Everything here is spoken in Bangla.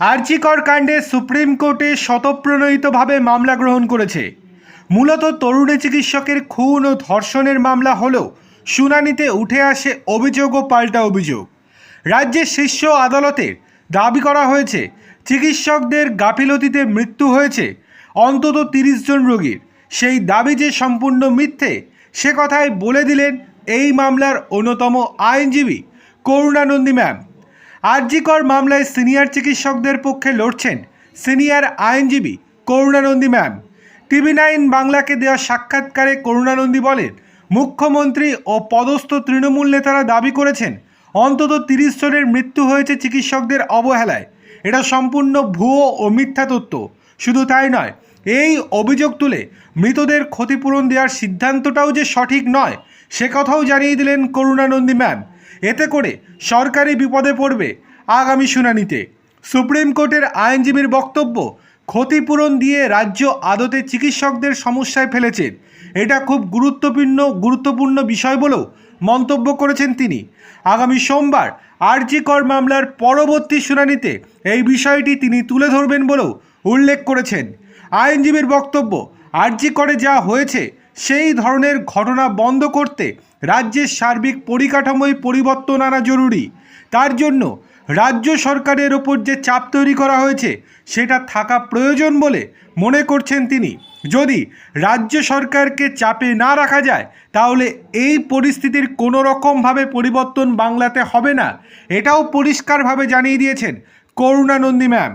আরজিকর কাণ্ডে সুপ্রিম কোর্টে শতপ্রণোদিতভাবে মামলা গ্রহণ করেছে। মূলত তরুণী চিকিৎসকের খুন ও ধর্ষণের মামলা হলেও শুনানিতে উঠে আসে অভিযোগ ও পাল্টা অভিযোগ। রাজ্যের শীর্ষ আদালতের দাবি করা হয়েছে, চিকিৎসকদের গাফিলতিতে মৃত্যু হয়েছে অন্তত তিরিশ জন রোগীর। সেই দাবি যে সম্পূর্ণ মিথ্যে, সে কথাই বলে দিলেন এই মামলার অন্যতম আইনজীবী করুণানন্দী ম্যাম। আরজিকর মামলায় সিনিয়র চিকিৎসকদের পক্ষে লড়ছেন সিনিয়র আইনজীবী করুণানন্দী ম্যাম। টিভি নাইন বাংলাকে দেওয়া সাক্ষাৎকারে করুণানন্দী বলেন, মুখ্যমন্ত্রী ও পদস্থ তৃণমূল নেতারা দাবি করেছেন, অন্তত তিরিশ জনের মৃত্যু হয়েছে চিকিৎসকদের অবহেলায়। এটা সম্পূর্ণ ভুয়ো ও মিথ্যা তথ্য। শুধু তাই নয়, এই অভিযোগ তুলে মৃতদের ক্ষতিপূরণ দেওয়ার সিদ্ধান্তটাও যে সঠিক নয়, সে কথাও জানিয়ে দিলেন করুণানন্দী ম্যাম। এতে করে সরকারি বিপদে পড়বে আগামী শুনানিতে। সুপ্রিম কোর্টের আইনজীবীর বক্তব্য, ক্ষতিপূরণ দিয়ে রাজ্য আদতে চিকিৎসকদের সমস্যায় ফেলেছেন। এটা খুব গুরুত্বপূর্ণ গুরুত্বপূর্ণ বিষয় বলেও মন্তব্য করেছেন তিনি। আগামী সোমবার আরজি কর মামলার পরবর্তী শুনানিতে এই বিষয়টি তিনি তুলে ধরবেন বলেও উল্লেখ করেছেন। আইনজীবীর বক্তব্য, আরজি করে যা হয়েছে সেই ধরনের ঘটনা বন্ধ করতে রাজ্যের সার্বিক পরিকাঠামোয় পরিবর্তন আনা জরুরি। তার জন্য রাজ্য সরকারের ওপর যে চাপ তৈরি করা হয়েছে, সেটা থাকা প্রয়োজন বলে মনে করছেন তিনি। যদি রাজ্য সরকারকে চাপে না রাখা যায়, তাহলে এই পরিস্থিতির কোনো রকমভাবে পরিবর্তন বাংলাতে হবে না, এটাও পরিষ্কারভাবে জানিয়ে দিয়েছেন করুণানন্দী ম্যাম।